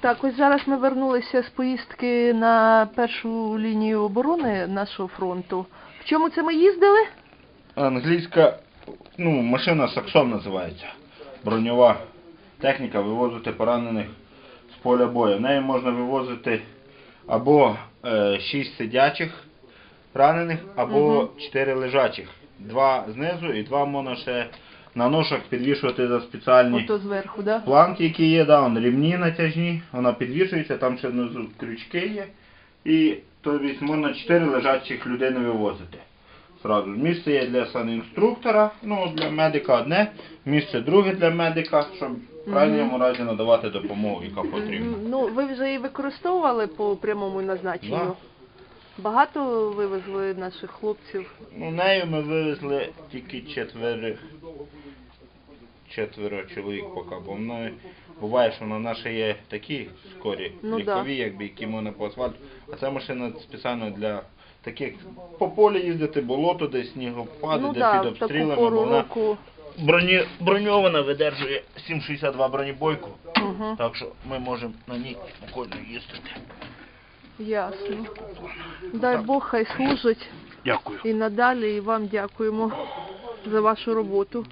Так, ось зараз ми вернулися з поїздки на першу лінію оборони нашого фронту. В чому це ми їздили? Англійська ну, машина Саксон називається. Броньова техніка вивозити поранених з поля бою. В неї можна вивозити або е, 6 сидячих ранених, або Мгм. 4 лежачих. Два знизу і два можна ще на ношах підвішувати за спеціальні Ото зверху, да? планки, які є, да, он, рівні натяжні, вона підвішується, там ще внизу крючки є. І тобто можна 4 лежачих людини вивозити. Сразу. Місце є для санінструктора, ну для медика одне, місце друге для медика, щоб в крайньому разі надавати допомогу, яка потрібна. Ну, ви вже її використовували по прямому назначенню? Да. Багато вивезли наших хлопців. Ну, нею ми вивезли тільки четверо, четверо чоловік поки, бо мною буває, що на наші є такі скорі Ну, лікові, якби, які можна по асфальту, а ця машина спеціально для таких по полі їздити, болото, десь снігопади, ну де да, під в таку обстрілами, бо пору вона року. броні, броньована видержує 7,62 бронебойку, Угу. так що ми можемо на ній спокійно їздити. Ясно. Дай Бог, хай служить Дякую. і надалі, і вам дякуємо за вашу роботу.